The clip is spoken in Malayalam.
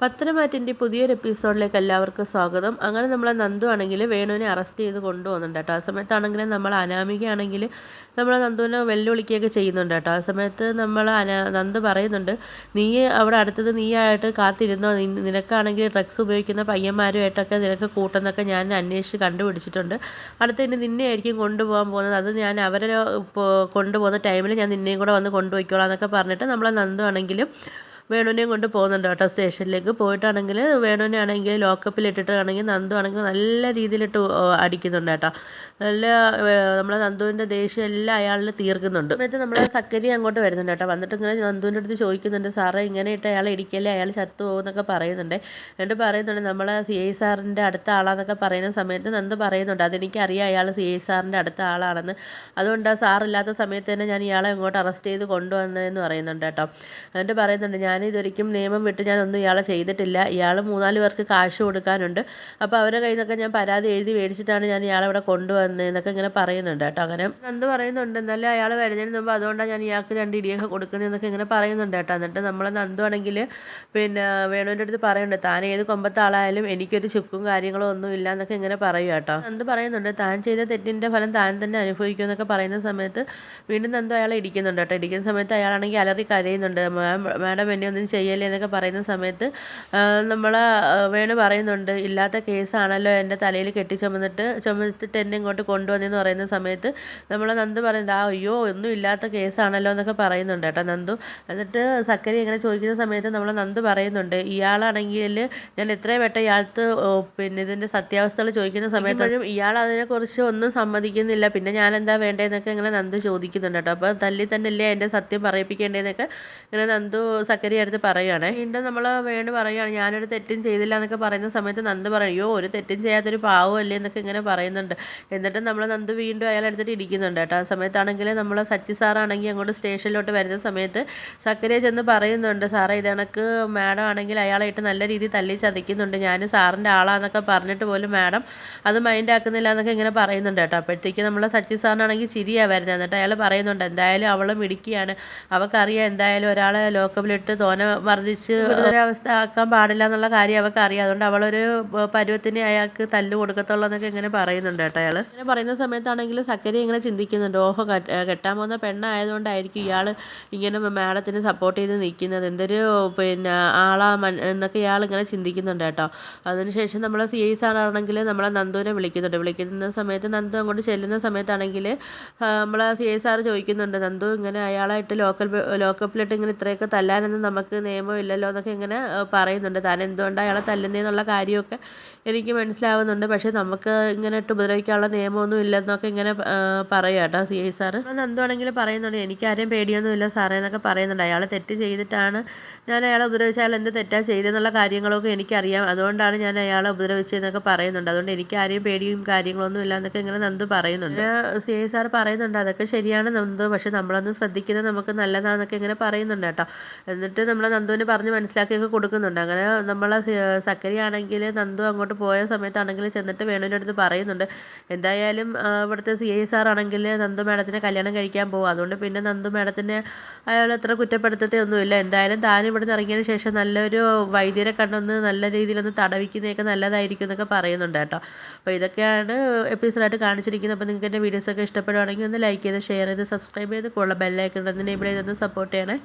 പത്തനമാറ്റിന്റെ പുതിയൊരു എപ്പിസോഡിലേക്ക് എല്ലാവർക്കും സ്വാഗതം. അങ്ങനെ നമ്മളെ നന്ദു ആണെങ്കിൽ വേണുവിനെ അറസ്റ്റ് ചെയ്ത് കൊണ്ടുപോകുന്നുണ്ട് കേട്ടോ. ആ സമയത്താണെങ്കിൽ നമ്മൾ അനാമികയാണെങ്കിൽ നമ്മൾ നന്ദുവിനെ വെല്ലുവിളിക്കുകയൊക്കെ ചെയ്യുന്നുണ്ട് കേട്ടോ. ആ സമയത്ത് നമ്മൾ അനാ നന്ദു പറയുന്നുണ്ട് നീ അവിടെ അടുത്തത് നീയായിട്ട് കാത്തിരുന്നോ? നിനക്കാണെങ്കിൽ ഡ്രഗ്സ് ഉപയോഗിക്കുന്ന പയ്യന്മാരുമായിട്ടൊക്കെ നിനക്ക് കൂട്ടുന്നൊക്കെ ഞാൻ അന്വേഷിച്ച് കണ്ടുപിടിച്ചിട്ടുണ്ട്. അടുത്ത് ഇനി നിന്നെ ആയിരിക്കും കൊണ്ടുപോകാൻ പോകുന്നത്. അത് ഞാൻ അവരെ കൊണ്ടുപോകുന്ന ടൈമിൽ ഞാൻ നിന്നെയും കൂടെ വന്ന് കൊണ്ടുപോയിക്കോളാം എന്നൊക്കെ പറഞ്ഞിട്ട് നമ്മളെ നന്ദു ആണെങ്കിലും വേണുവിനെയും കൊണ്ട് പോകുന്നുണ്ട് കേട്ടോ സ്റ്റേഷനിലേക്ക്. പോയിട്ടാണെങ്കിൽ വേണുവിനെ ആണെങ്കിൽ ലോക്കപ്പിൽ ഇട്ടിട്ടാണെങ്കിൽ നന്ദു ആണെങ്കിൽ നല്ല രീതിയിലിട്ട് അടിക്കുന്നുണ്ട് കേട്ടോ. നല്ല നമ്മളെ നന്ദുവിന്റെ ദേഷ്യം എല്ലാം അയാളിൽ തീർക്കുന്നുണ്ട്. എന്നിട്ട് നമ്മുടെ സക്കരി അങ്ങോട്ട് വരുന്നുണ്ട് കേട്ടോ. വന്നിട്ട് ഇങ്ങനെ നന്ദുവിന്റെ അടുത്ത് ചോദിക്കുന്നുണ്ട് സാറേ ഇങ്ങനെ ഇട്ട് അയാളെ ഇടിക്കല്ലേ? അയാൾ ചത്തു പോകുന്നൊക്കെ പറയുന്നുണ്ട്. എന്നിട്ട് പറയുന്നുണ്ട് നമ്മളെ സി ഐ സാറിന്റെ അടുത്ത ആളാന്നൊക്കെ പറയുന്ന സമയത്ത് നന്ദു പറയുന്നുണ്ട് അതെനിക്കറിയാം അയാൾ സി ഐ സാറിന്റെ അടുത്ത ആളാണെന്ന്. അതുകൊണ്ട് സാറില്ലാത്ത സമയത്ത് തന്നെ ഞാൻ ഇയാളെ ഇങ്ങോട്ട് അറസ്റ്റ് ചെയ്ത് കൊണ്ടുവന്നതെന്ന് പറയുന്നുണ്ട് കേട്ടോ. എന്നിട്ട് പറയുന്നുണ്ട് ഞാൻ ഇതൊരിക്കും നിയമം വിട്ട് ഞാനൊന്നും ഇയാളെ ചെയ്തിട്ടില്ല. ഇയാൾ മൂന്നാൽ പേർക്ക് കാശ് കൊടുക്കാനുണ്ട്. അപ്പോൾ അവരുടെ കയ്യിൽ നിന്നൊക്കെ ഞാൻ പരാതി എഴുതി മേടിച്ചിട്ടാണ് ഞാൻ ഇയാളെ ഇവിടെ കൊണ്ടുവന്നതെന്നൊക്കെ ഇങ്ങനെ പറയുന്നുണ്ട് കേട്ടോ അങ്ങനെ. നന്ദ് പറയുന്നുണ്ട് എന്നാലും അയാൾ വരുന്നതിന് മുമ്പ് അതുകൊണ്ടാണ് ഞാൻ ഇയാൾക്ക് രണ്ട് ഇടിയൊക്കെ കൊടുക്കുന്നതെന്നൊക്കെ ഇങ്ങനെ പറയുന്നുണ്ട് കേട്ടോ. എന്നിട്ട് നമ്മൾ നന്ദു ആണെങ്കിൽ പിന്നെ വേണുവിന്റെ അടുത്ത് പറയുന്നുണ്ട് താൻ ഏത് കൊമ്പത്തെ ആളായാലും എനിക്കൊരു ചുക്കും കാര്യങ്ങളോ ഒന്നും ഇല്ല എന്നൊക്കെ ഇങ്ങനെ പറയും കേട്ടോ. നന്ദ് പറയുന്നുണ്ട് താൻ ചെയ്ത തെറ്റിന്റെ ഫലം താൻ തന്നെ അനുഭവിക്കും എന്നൊക്കെ പറയുന്ന സമയത്ത് വീണ്ടും നന്ദു അയാളെ ഇടിക്കുന്നുണ്ട് കേട്ടോ. ഇടിക്കുന്ന സമയത്ത് അയാളാണെങ്കിൽ അലറി കരയുന്നുണ്ട്. മാഡം എന്നെ ഒന്നും ചെയ്യല്ലേ എന്നൊക്കെ പറയുന്ന സമയത്ത് നമ്മൾ വേണു പറയുന്നുണ്ട് ഇല്ലാത്ത കേസാണല്ലോ എന്റെ തലയിൽ കെട്ടി ചുമന്നിട്ട് ചുമത്തിട്ട് എന്നെ ഇങ്ങോട്ട് കൊണ്ടുവന്നെന്ന് പറയുന്ന സമയത്ത് നമ്മൾ നന്ദു പറയുന്നത് ആ അയ്യോ ഒന്നും ഇല്ലാത്ത കേസാണല്ലോ എന്നൊക്കെ പറയുന്നുണ്ട് കേട്ടോ നന്ദു. എന്നിട്ട് സക്കരി ഇങ്ങനെ ചോദിക്കുന്ന സമയത്ത് നമ്മൾ നന്ദു പറയുന്നുണ്ട് ഇയാളാണെങ്കിൽ ഞാൻ എത്രയും വട്ടം ഇയാൾക്ക് പിന്നെ ഇതിന്റെ സത്യാവസ്ഥകൾ ചോദിക്കുന്ന സമയത്ത് ഇയാൾ അതിനെക്കുറിച്ച് ഒന്നും സമ്മതിക്കുന്നില്ല പിന്നെ ഞാൻ എന്താ വേണ്ടതെന്നൊക്കെ ഇങ്ങനെ നന്ദു ചോദിക്കുന്നുണ്ട് കേട്ടോ. അപ്പോൾ തല്ലി തന്നെയല്ലേ എന്റെ സത്യം പറയിപ്പിക്കേണ്ടതെന്നൊക്കെ ഇങ്ങനെ നന്ദു സക്കരി സമയത്ത് പറയുകയാണ് വീണ്ടും നമ്മൾ വേണ്ടി പറയുകയാണ് ഞാനൊരു തെറ്റും ചെയ്തില്ല എന്നൊക്കെ പറയുന്ന സമയത്ത് നന്ദ് പറയും അയ്യോ ഒരു തെറ്റും ചെയ്യാത്തൊരു പാവമല്ലേ എന്നൊക്കെ ഇങ്ങനെ പറയുന്നുണ്ട്. എന്നിട്ട് നമ്മൾ നന്ദ് വീണ്ടും അയാൾ എടുത്തിട്ട് ഇരിക്കുന്നുണ്ട് കേട്ടോ. ആ സമയത്താണെങ്കിൽ നമ്മൾ സച്ചി സാറാണെങ്കിൽ അങ്ങോട്ട് സ്റ്റേഷനിലോട്ട് വരുന്ന സമയത്ത് സക്കരയെ ചെന്ന് പറയുന്നുണ്ട് സാറേ ഇതണക്ക് മാഡം ആണെങ്കിൽ അയാളായിട്ട് നല്ല രീതിയിൽ തല്ലി ചതിക്കുന്നുണ്ട്. ഞാൻ സാറിന്റെ ആളാന്നൊക്കെ പറഞ്ഞിട്ട് പോലും മാഡം അത് മൈൻഡ് ആക്കുന്നില്ല എന്നൊക്കെ ഇങ്ങനെ പറയുന്നുണ്ട് കേട്ടോ. അപ്പോഴത്തേക്ക് നമ്മൾ സച്ചി സാറിനാണെങ്കിൽ ചിരിയാണ് വരുന്നത്. എന്നിട്ട് അയാൾ പറയുന്നുണ്ട് എന്തായാലും അവൾ മിടിക്കുകയാണ് അവൾക്കറിയാം എന്തായാലും ഒരാളെ ലോക്കപ്പിലിട്ട് തോന വർദ്ധിച്ച് ഗുരുതരാവസ്ഥ ആക്കാൻ പാടില്ല എന്നുള്ള കാര്യം അവൾക്ക് അറിയാം. അതുകൊണ്ട് അവളൊരു പരുവത്തിന് അയാൾക്ക് തല്ല് കൊടുക്കത്തുള്ളൂ എന്നൊക്കെ ഇങ്ങനെ പറയുന്നുണ്ട് കേട്ടോ അയാൾ ഇങ്ങനെ പറയുന്ന സമയത്താണെങ്കിൽ സക്കരി ഇങ്ങനെ ചിന്തിക്കുന്നുണ്ട്. ഓഹോ കെട്ടാൻ പോകുന്ന പെണ്ണായതുകൊണ്ടായിരിക്കും ഇയാൾ ഇങ്ങനെ മാഡത്തിന് സപ്പോർട്ട് ചെയ്ത് നിൽക്കുന്നത് എന്തൊരു പിന്നെ ആളാ എന്നൊക്കെ ഇയാൾ ഇങ്ങനെ ചിന്തിക്കുന്നുണ്ട് കേട്ടോ. അതിനുശേഷം നമ്മൾ സി ഐ സാറാണെങ്കിൽ നമ്മളെ നന്ദുവിനെ വിളിക്കുന്നുണ്ട്. വിളിക്കുന്ന സമയത്ത് നന്ദു അങ്ങോട്ട് ചെല്ലുന്ന സമയത്താണെങ്കിൽ നമ്മളെ സി ഐ സാർ ചോദിക്കുന്നുണ്ട്. നന്ദു ഇങ്ങനെ അയാളായിട്ട് ലോക്കൽ ലോക്കപ്പിലിട്ട് ഇങ്ങനെ ഇത്രയൊക്കെ തല്ലാനൊന്നും നമുക്ക് നിയമമില്ലല്ലോ എന്നൊക്കെ ഇങ്ങനെ പറയുന്നുണ്ട്. താൻ എന്തുകൊണ്ടാണ് അയാളെ തല്ലുന്നതെന്നുള്ള കാര്യമൊക്കെ എനിക്ക് മനസ്സിലാവുന്നുണ്ട്. പക്ഷേ നമുക്ക് ഇങ്ങനെ ഇട്ട് ഉപദ്രവിക്കാനുള്ള നിയമമൊന്നും ഇല്ലെന്നൊക്കെ ഇങ്ങനെ പറയുക കേട്ടോ സി ഐ സാറ്. എന്തുവാണെങ്കിലും പറയുന്നുണ്ട്. എനിക്കാരെയും പേടിയൊന്നുമില്ല സാറേ എന്നൊക്കെ പറയുന്നുണ്ട്. അയാൾ തെറ്റ് ചെയ്തിട്ടാണ് ഞാൻ അയാളെ ഉപദ്രവിച്ച അയാൾ എന്ത് തെറ്റാ ചെയ്തെന്നുള്ള കാര്യങ്ങളൊക്കെ എനിക്കറിയാം. അതുകൊണ്ടാണ് ഞാൻ അയാളെ ഉപദ്രവിച്ചതെന്നൊക്കെ പറയുന്നുണ്ട്. അതുകൊണ്ട് എനിക്ക് ആരെയും പേടിയും കാര്യങ്ങളൊന്നും ഇല്ല എന്നൊക്കെ ഇങ്ങനെ നന്ദു പറയുന്നുണ്ട്. സി ഐ സാർ പറയുന്നുണ്ട്. അതൊക്കെ ശരിയാണ് നന്ദു. പക്ഷേ നമ്മളൊന്നും ശ്രദ്ധിക്കുന്നത് നമുക്ക് നല്ലതാണെന്നൊക്കെ ഇങ്ങനെ പറയുന്നുണ്ട് കേട്ടോ. എന്നിട്ട് നമ്മൾ നന്ദുവിന് പറഞ്ഞ് മനസ്സിലാക്കിയൊക്കെ കൊടുക്കുന്നുണ്ട്. അങ്ങനെ നമ്മൾ സക്കരി ആണെങ്കിൽ നന്ദു അങ്ങോട്ട് പോയ സമയത്താണെങ്കിൽ ചെന്നിട്ട് വേണുവിന്റെ അടുത്ത് പറയുന്നുണ്ട്. എന്തായാലും ഇവിടുത്തെ സി ഐ സാർ ആണെങ്കിൽ നന്ദു മാഡത്തിനെ കല്യാണം കഴിക്കാൻ പോകും അതുകൊണ്ട് പിന്നെ നന്ദു മാഡത്തിനെ അയാൾ അത്ര കുറ്റപ്പെടുത്തത്തൊന്നുമില്ല എന്തായാലും താൻ ഇവിടുന്ന് ഇറങ്ങിയതിന് ശേഷം നല്ലൊരു വൈദ്യരെ കണ്ടൊന്ന് നല്ല രീതിയിലൊന്ന് തടവിക്കുന്നതൊക്കെ നല്ലതായിരിക്കും എന്നൊക്കെ പറയുന്നുണ്ട് കേട്ടോ. അപ്പോൾ ഇതൊക്കെയാണ് എപ്പിസോഡായിട്ട് കാണിച്ചിരിക്കുന്നത്. അപ്പോൾ നിങ്ങൾക്ക് എന്റെ വീഡിയോസൊക്കെ ഇഷ്ടപ്പെടുവാണെങ്കിൽ ഒന്ന് ലൈക്ക് ചെയ്ത് ഷെയർ ചെയ്ത് സബ്സ്ക്രൈബ് ചെയ്ത് കൂടുതൽ ബെല്ലൈക്കൺ ഒന്ന് എനേബിൾ ചെയ്തൊന്ന് സപ്പോർട്ട് ചെയ്യണേ.